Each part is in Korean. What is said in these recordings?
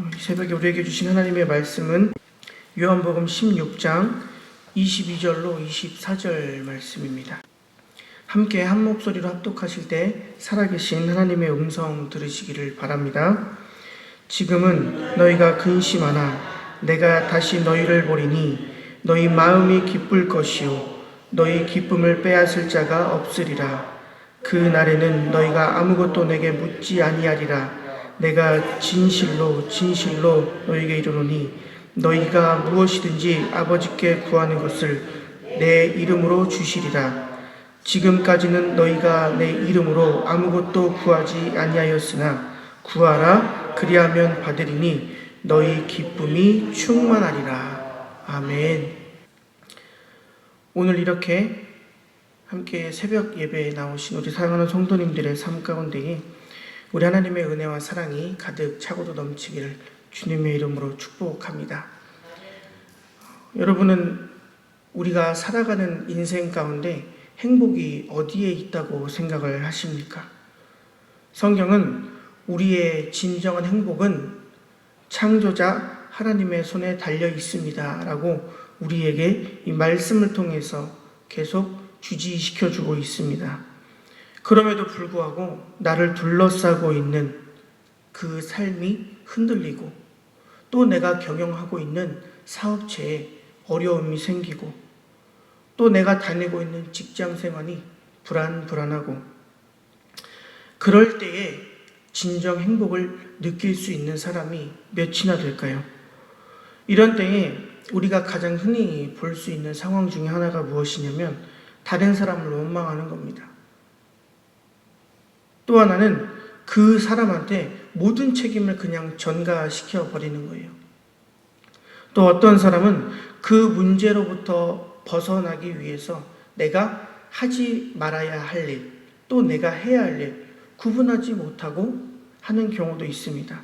어, 이 새벽에 우리에게 주신 하나님의 말씀은 요한복음 16장 22절로 24절 말씀입니다. 함께 한 목소리로 합독하실 때 살아계신 하나님의 음성 들으시기를 바랍니다. 지금은 너희가 근심하나 내가 다시 너희를 보리니 너희 마음이 기쁠 것이요 너희 기쁨을 빼앗을 자가 없으리라. 그 날에는 너희가 아무것도 내게 묻지 아니하리라. 내가 진실로 진실로 너희에게 이르노니 너희가 무엇이든지 아버지께 구하는 것을 내 이름으로 주시리라. 지금까지는 너희가 내 이름으로 아무것도 구하지 아니하였으나 구하라 그리하면 받으리니 너희 기쁨이 충만하리라. 아멘. 오늘 이렇게 함께 새벽 예배에 나오신 우리 사랑하는 성도님들의 삶 가운데에 우리 하나님의 은혜와 사랑이 가득 차고도 넘치기를 주님의 이름으로 축복합니다. 여러분은 우리가 살아가는 인생 가운데 행복이 어디에 있다고 생각을 하십니까? 성경은 우리의 진정한 행복은 창조자 하나님의 손에 달려 있습니다. 라고 우리에게 이 말씀을 통해서 계속 주지시켜 주고 있습니다. 그럼에도 불구하고 나를 둘러싸고 있는 그 삶이 흔들리고 또 내가 경영하고 있는 사업체에 어려움이 생기고 또 내가 다니고 있는 직장 생활이 불안불안하고 그럴 때에 진정 행복을 느낄 수 있는 사람이 몇이나 될까요? 이런 때에 우리가 가장 흔히 볼 수 있는 상황 중에 하나가 무엇이냐면 다른 사람을 원망하는 겁니다. 또 하나는 그 사람한테 모든 책임을 그냥 전가시켜 버리는 거예요. 또 어떤 사람은 그 문제로부터 벗어나기 위해서 내가 하지 말아야 할 일, 또 내가 해야 할 일, 구분하지 못하고 하는 경우도 있습니다.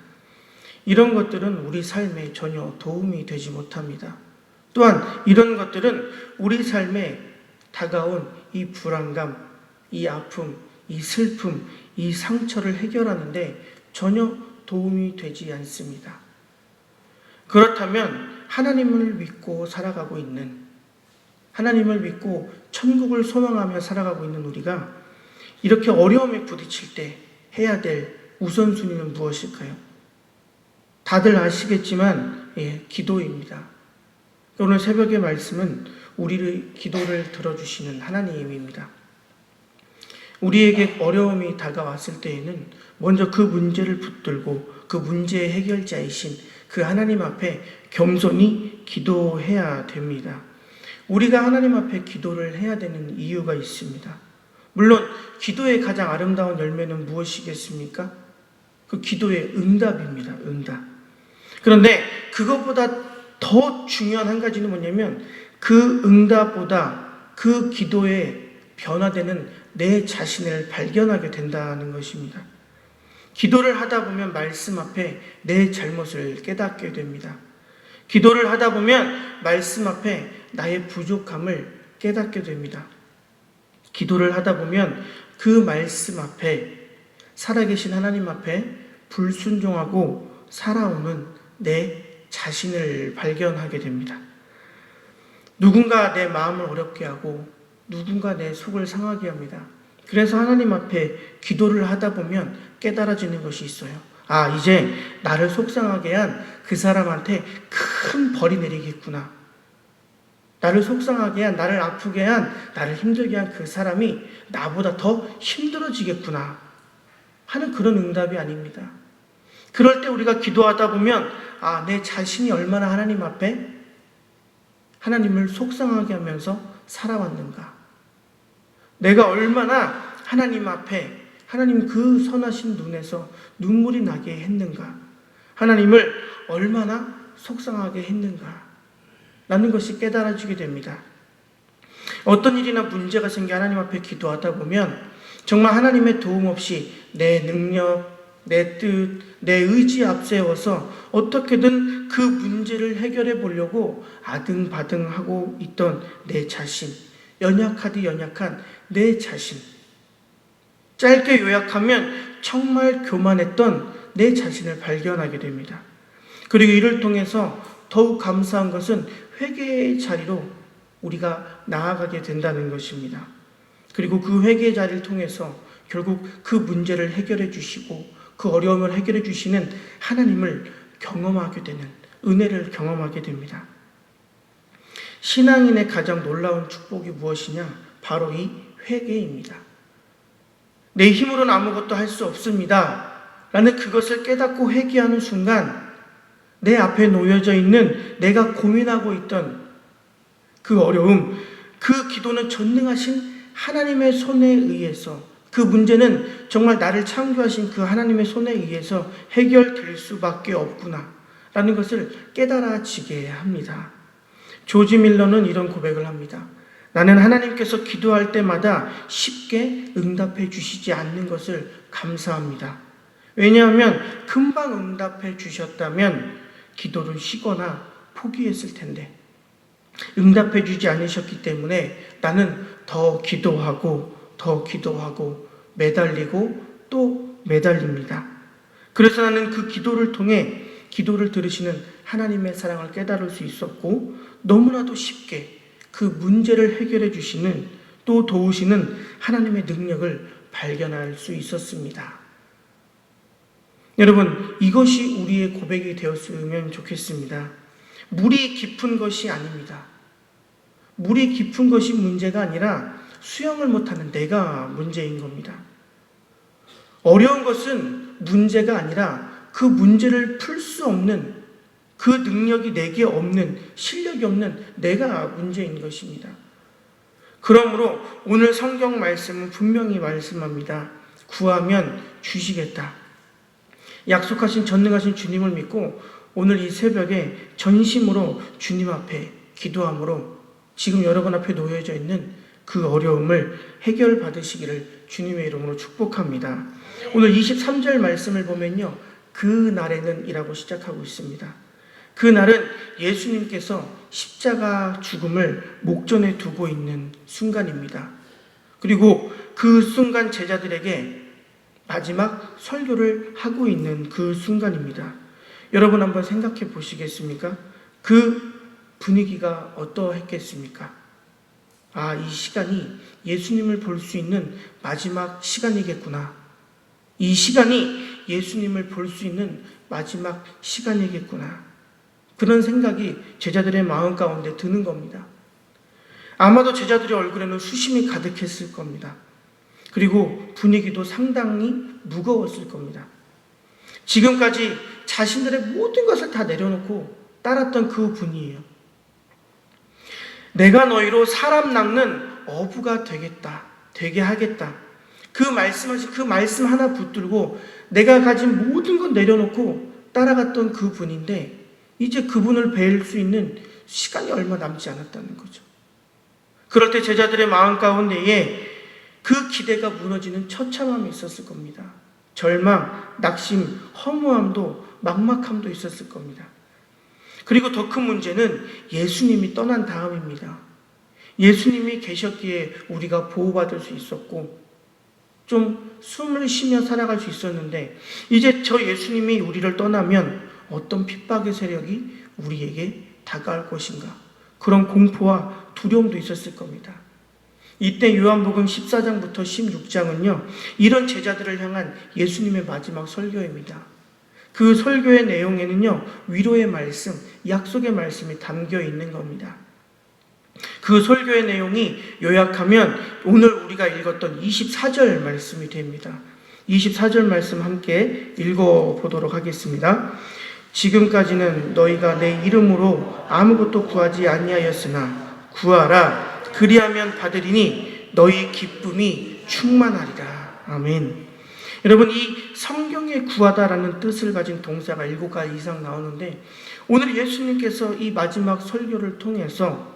이런 것들은 우리 삶에 전혀 도움이 되지 못합니다. 또한 이런 것들은 우리 삶에 다가온 이 불안감, 이 아픔, 이 슬픔, 이 상처를 해결하는데 전혀 도움이 되지 않습니다. 그렇다면 하나님을 믿고 살아가고 있는 하나님을 믿고 천국을 소망하며 살아가고 있는 우리가 이렇게 어려움에 부딪힐 때 해야 될 우선순위는 무엇일까요? 다들 아시겠지만 예, 기도입니다. 오늘 새벽의 말씀은 우리의 기도를 들어주시는 하나님입니다. 우리에게 어려움이 다가왔을 때에는 먼저 그 문제를 붙들고 그 문제의 해결자이신 그 하나님 앞에 겸손히 기도해야 됩니다. 우리가 하나님 앞에 기도를 해야 되는 이유가 있습니다. 물론 기도의 가장 아름다운 열매는 무엇이겠습니까? 그 기도의 응답입니다. 응답. 그런데 그것보다 더 중요한 한 가지는 뭐냐면 그 응답보다 그 기도에 변화되는 내 자신을 발견하게 된다는 것입니다. 기도를 하다 보면 말씀 앞에 내 잘못을 깨닫게 됩니다. 기도를 하다 보면 말씀 앞에 나의 부족함을 깨닫게 됩니다. 기도를 하다 보면 그 말씀 앞에 살아계신 하나님 앞에 불순종하고 살아오는 내 자신을 발견하게 됩니다. 누군가 내 마음을 어렵게 하고 누군가 내 속을 상하게 합니다. 그래서 하나님 앞에 기도를 하다 보면 깨달아지는 것이 있어요. 아, 이제 나를 속상하게 한 그 사람한테 큰 벌이 내리겠구나. 나를 속상하게 한, 나를 아프게 한, 나를 힘들게 한 그 사람이 나보다 더 힘들어지겠구나. 하는 그런 응답이 아닙니다. 그럴 때 우리가 기도하다 보면, 아, 내 자신이 얼마나 하나님 앞에 하나님을 속상하게 하면서 살아왔는가. 내가 얼마나 하나님 앞에 하나님 그 선하신 눈에서 눈물이 나게 했는가? 하나님을 얼마나 속상하게 했는가? 라는 것이 깨달아지게 됩니다. 어떤 일이나 문제가 생겨 하나님 앞에 기도하다 보면 정말 하나님의 도움 없이 내 능력, 내 뜻, 내 의지 앞세워서 어떻게든 그 문제를 해결해 보려고 아등바등하고 있던 내 자신, 연약하디 연약한 내 자신, 짧게 요약하면 정말 교만했던 내 자신을 발견하게 됩니다. 그리고 이를 통해서 더욱 감사한 것은 회개의 자리로 우리가 나아가게 된다는 것입니다. 그리고 그 회개의 자리를 통해서 결국 그 문제를 해결해 주시고 그 어려움을 해결해 주시는 하나님을 경험하게 되는 은혜를 경험하게 됩니다. 신앙인의 가장 놀라운 축복이 무엇이냐? 바로 이 회개입니다. 내 힘으로는 아무것도 할 수 없습니다. 라는 그것을 깨닫고 회개하는 순간 내 앞에 놓여져 있는 내가 고민하고 있던 그 어려움, 그 기도는 전능하신 하나님의 손에 의해서 그 문제는 정말 나를 창조하신 그 하나님의 손에 의해서 해결될 수밖에 없구나. 라는 것을 깨달아지게 합니다. 조지 밀러는 이런 고백을 합니다. 나는 하나님께서 기도할 때마다 쉽게 응답해 주시지 않는 것을 감사합니다. 왜냐하면 금방 응답해 주셨다면 기도를 쉬거나 포기했을 텐데 응답해 주지 않으셨기 때문에 나는 더 기도하고 더 기도하고 매달리고 또 매달립니다. 그래서 나는 그 기도를 통해 기도를 들으시는 하나님의 사랑을 깨달을 수 있었고 너무나도 쉽게 그 문제를 해결해 주시는 또 도우시는 하나님의 능력을 발견할 수 있었습니다. 여러분, 이것이 우리의 고백이 되었으면 좋겠습니다. 물이 깊은 것이 아닙니다. 물이 깊은 것이 문제가 아니라 수영을 못하는 내가 문제인 겁니다. 어려운 것은 문제가 아니라 그 문제를 풀 수 없는 그 능력이 내게 없는 실력이 없는 내가 문제인 것입니다. 그러므로 오늘 성경 말씀은 분명히 말씀합니다. 구하면 주시겠다. 약속하신 전능하신 주님을 믿고 오늘 이 새벽에 전심으로 주님 앞에 기도함으로 지금 여러분 앞에 놓여져 있는 그 어려움을 해결받으시기를 주님의 이름으로 축복합니다. 오늘 23절 말씀을 보면요. 그 날에는 이라고 시작하고 있습니다. 그 날은 예수님께서 십자가 죽음을 목전에 두고 있는 순간입니다. 그리고 그 순간 제자들에게 마지막 설교를 하고 있는 그 순간입니다. 여러분 한번 생각해 보시겠습니까? 그 분위기가 어떠했겠습니까? 아, 이 시간이 예수님을 볼 수 있는 마지막 시간이겠구나. 이 시간이 예수님을 볼 수 있는 마지막 시간이겠구나. 그런 생각이 제자들의 마음 가운데 드는 겁니다. 아마도 제자들의 얼굴에는 수심이 가득했을 겁니다. 그리고 분위기도 상당히 무거웠을 겁니다. 지금까지 자신들의 모든 것을 다 내려놓고 따랐던 그 분이에요. 내가 너희로 사람 낚는 어부가 되겠다. 되게 하겠다. 그 말씀하신 그 말씀 하나 붙들고 내가 가진 모든 건 내려놓고 따라갔던 그 분인데 이제 그분을 뵐 수 있는 시간이 얼마 남지 않았다는 거죠. 그럴 때 제자들의 마음 가운데에 그 기대가 무너지는 처참함이 있었을 겁니다. 절망, 낙심, 허무함도 막막함도 있었을 겁니다. 그리고 더 큰 문제는 예수님이 떠난 다음입니다. 예수님이 계셨기에 우리가 보호받을 수 있었고, 좀 숨을 쉬며 살아갈 수 있었는데, 이제 저 예수님이 우리를 떠나면 어떤 핍박의 세력이 우리에게 다가올 것인가. 그런 공포와 두려움도 있었을 겁니다. 이때 요한복음 14장부터 16장은요, 이런 제자들을 향한 예수님의 마지막 설교입니다. 그 설교의 내용에는요, 위로의 말씀, 약속의 말씀이 담겨 있는 겁니다. 그 설교의 내용이 요약하면 오늘 우리가 읽었던 24절 말씀이 됩니다. 24절 말씀 함께 읽어보도록 하겠습니다. 지금까지는 너희가 내 이름으로 아무것도 구하지 아니하였으나 구하라 그리하면 받으리니 너희 기쁨이 충만하리라. 아멘. 여러분 이 성경에 구하다라는 뜻을 가진 동사가 일곱 가지 이상 나오는데 오늘 예수님께서 이 마지막 설교를 통해서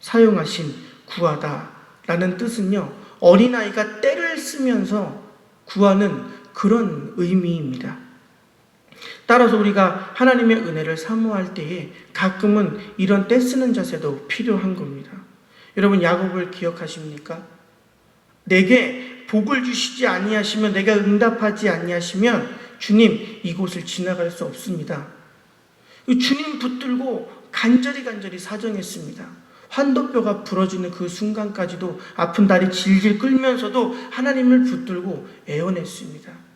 사용하신 구하다라는 뜻은요 어린아이가 때를 쓰면서 구하는 그런 의미입니다. 따라서 우리가 하나님의 은혜를 사모할 때에 가끔은 이런 때 쓰는 자세도 필요한 겁니다. 여러분 야곱을 기억하십니까? 내게 복을 주시지 아니하시면 내가 응답하지 아니하시면 주님 이곳을 지나갈 수 없습니다. 주님 붙들고 간절히 간절히 사정했습니다. 환도뼈가 부러지는 그 순간까지도 아픈 다리 질질 끌면서도 하나님을 붙들고 애원했습니다.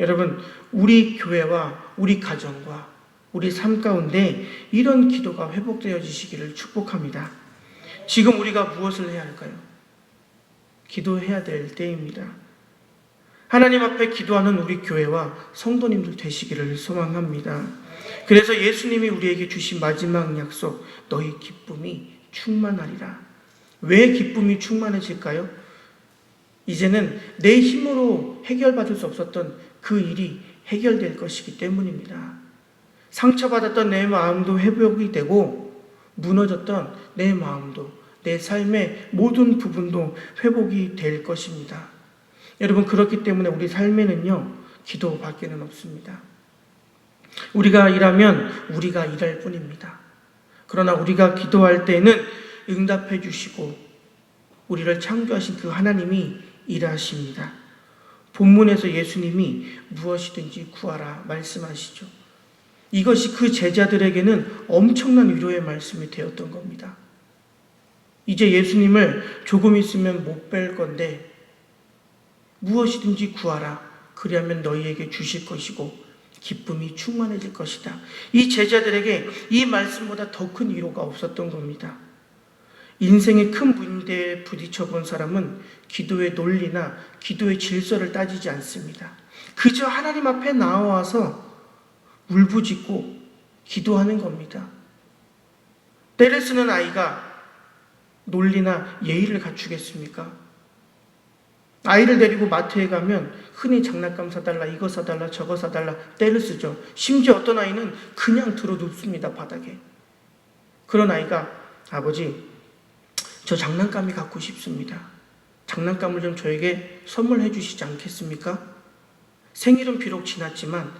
여러분, 우리 교회와 우리 가정과 우리 삶 가운데 이런 기도가 회복되어지시기를 축복합니다. 지금 우리가 무엇을 해야 할까요? 기도해야 될 때입니다. 하나님 앞에 기도하는 우리 교회와 성도님들 되시기를 소망합니다. 그래서 예수님이 우리에게 주신 마지막 약속, 너희 기쁨이 충만하리라. 왜 기쁨이 충만해질까요? 이제는 내 힘으로 해결받을 수 없었던 그 일이 해결될 것이기 때문입니다. 상처받았던 내 마음도 회복이 되고 무너졌던 내 마음도 내 삶의 모든 부분도 회복이 될 것입니다. 여러분 그렇기 때문에 우리 삶에는요 기도밖에는 없습니다. 우리가 일하면 우리가 일할 뿐입니다. 그러나 우리가 기도할 때는 응답해 주시고 우리를 창조하신 그 하나님이 일하십니다. 본문에서 예수님이 무엇이든지 구하라 말씀하시죠. 이것이 그 제자들에게는 엄청난 위로의 말씀이 되었던 겁니다. 이제 예수님을 조금 있으면 못 뵐 건데 무엇이든지 구하라. 그리하면 너희에게 주실 것이고 기쁨이 충만해질 것이다. 이 제자들에게 이 말씀보다 더 큰 위로가 없었던 겁니다. 인생의 큰 문제에 부딪혀 본 사람은 기도의 논리나 기도의 질서를 따지지 않습니다. 그저 하나님 앞에 나와서 울부짖고 기도하는 겁니다. 때를 쓰는 아이가 논리나 예의를 갖추겠습니까? 아이를 데리고 마트에 가면 흔히 장난감 사달라, 이거 사달라, 저거 사달라 때를 쓰죠. 심지어 어떤 아이는 그냥 들어 눕습니다, 바닥에. 그런 아이가 아버지, 저 장난감이 갖고 싶습니다. 장난감을 좀 저에게 선물해 주시지 않겠습니까? 생일은 비록 지났지만,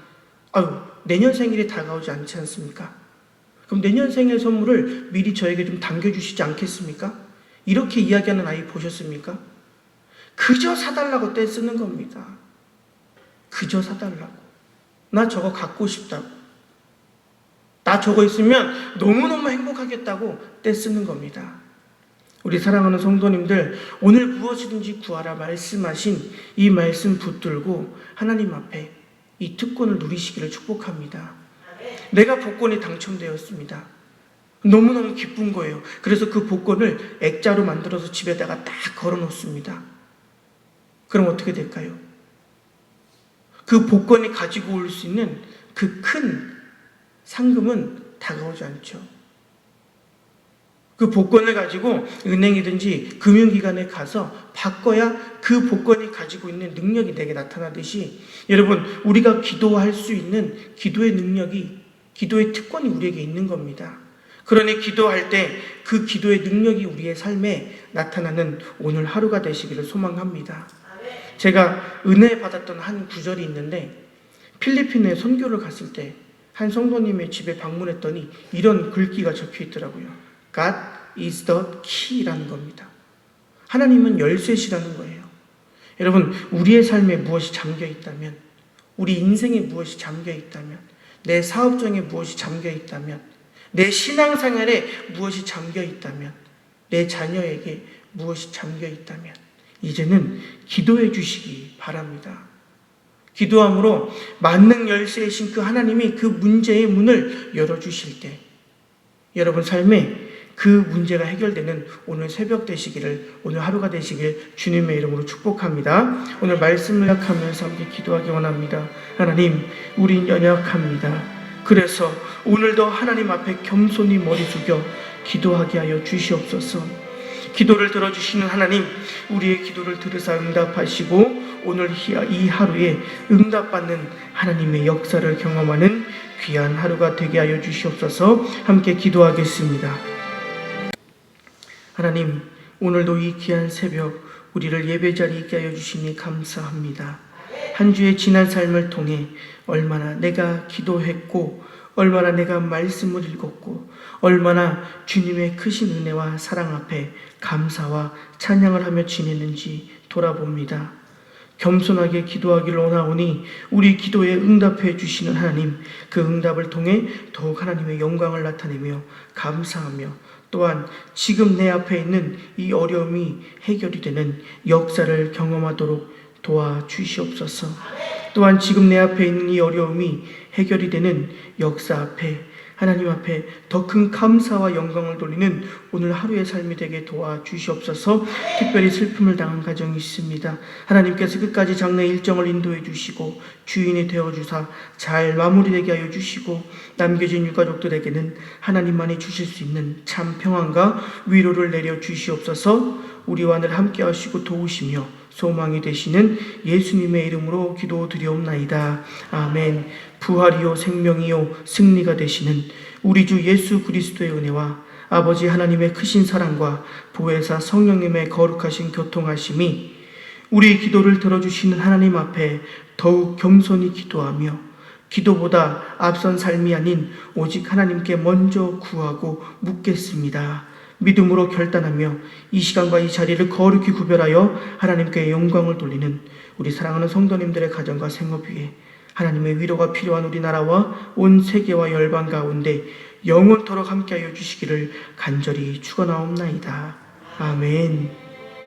아유, 내년 생일이 다가오지 않지 않습니까? 그럼 내년 생일 선물을 미리 저에게 좀 당겨주시지 않겠습니까? 이렇게 이야기하는 아이 보셨습니까? 그저 사달라고 떼 쓰는 겁니다. 그저 사달라고. 나 저거 갖고 싶다고. 나 저거 있으면 너무너무 행복하겠다고 떼 쓰는 겁니다. 우리 사랑하는 성도님들, 오늘 무엇이든지 구하라 말씀하신 이 말씀 붙들고 하나님 앞에 이 특권을 누리시기를 축복합니다. 내가 복권이 당첨되었습니다. 너무너무 기쁜 거예요. 그래서 그 복권을 액자로 만들어서 집에다가 딱 걸어 놓습니다. 그럼 어떻게 될까요? 그 복권이 가지고 올 수 있는 그 큰 상금은 다가오지 않죠. 그 복권을 가지고 은행이든지 금융기관에 가서 바꿔야 그 복권이 가지고 있는 능력이 내게 나타나듯이 여러분 우리가 기도할 수 있는 기도의 능력이 기도의 특권이 우리에게 있는 겁니다. 그러니 기도할 때 그 기도의 능력이 우리의 삶에 나타나는 오늘 하루가 되시기를 소망합니다. 제가 은혜 받았던 한 구절이 있는데 필리핀에 선교를 갔을 때 한 성도님의 집에 방문했더니 이런 글귀가 적혀 있더라고요. God is the key라는 겁니다. 하나님은 열쇠시라는 거예요. 여러분, 우리의 삶에 무엇이 잠겨 있다면, 우리 인생에 무엇이 잠겨 있다면, 내 사업정에 무엇이 잠겨 있다면, 내 신앙생활에 무엇이 잠겨 있다면, 내 자녀에게 무엇이 잠겨 있다면, 이제는 기도해 주시기 바랍니다. 기도함으로 만능 열쇠이신 그 하나님이 그 문제의 문을 열어주실 때, 여러분 삶에 그 문제가 해결되는 오늘 새벽 되시기를, 오늘 하루가 되시길 주님의 이름으로 축복합니다. 오늘 말씀을 약하면서 함께 기도하기 원합니다. 하나님, 우린 연약합니다. 그래서 오늘도 하나님 앞에 겸손히 머리 숙여 기도하게 하여 주시옵소서. 기도를 들어주시는 하나님, 우리의 기도를 들으사 응답하시고 오늘 이 하루에 응답받는 하나님의 역사를 경험하는 귀한 하루가 되게 하여 주시옵소서 함께 기도하겠습니다. 하나님, 오늘도 이 귀한 새벽 우리를 예배 자리에 있게 하여 주시니 감사합니다. 한 주의 지난 삶을 통해 얼마나 내가 기도했고 얼마나 내가 말씀을 읽었고 얼마나 주님의 크신 은혜와 사랑 앞에 감사와 찬양을 하며 지냈는지 돌아봅니다. 겸손하게 기도하기를 원하오니 우리 기도에 응답해 주시는 하나님 그 응답을 통해 더욱 하나님의 영광을 나타내며 감사하며 또한 지금 내 앞에 있는 이 어려움이 해결이 되는 역사를 경험하도록 도와주시옵소서. 또한 지금 내 앞에 있는 이 어려움이 해결이 되는 역사 앞에 하나님 앞에 더 큰 감사와 영광을 돌리는 오늘 하루의 삶이 되게 도와주시옵소서 특별히 슬픔을 당한 가정이 있습니다. 하나님께서 끝까지 장래 일정을 인도해 주시고 주인이 되어 주사 잘 마무리되게 하여 주시고 남겨진 유가족들에게는 하나님만이 주실 수 있는 참 평안과 위로를 내려 주시옵소서 우리와 늘 함께 하시고 도우시며 소망이 되시는 예수님의 이름으로 기도드리옵나이다. 아멘. 부활이요 생명이요 승리가 되시는 우리 주 예수 그리스도의 은혜와 아버지 하나님의 크신 사랑과 보혜사 성령님의 거룩하신 교통하심이 우리 기도를 들어주시는 하나님 앞에 더욱 겸손히 기도하며 기도보다 앞선 삶이 아닌 오직 하나님께 먼저 구하고 묻겠습니다. 믿음으로 결단하며 이 시간과 이 자리를 거룩히 구별하여 하나님께 영광을 돌리는 우리 사랑하는 성도님들의 가정과 생업 위에 하나님의 위로가 필요한 우리나라와 온 세계와 열방 가운데 영원토록 함께하여 주시기를 간절히 축원하옵나이다. 아멘.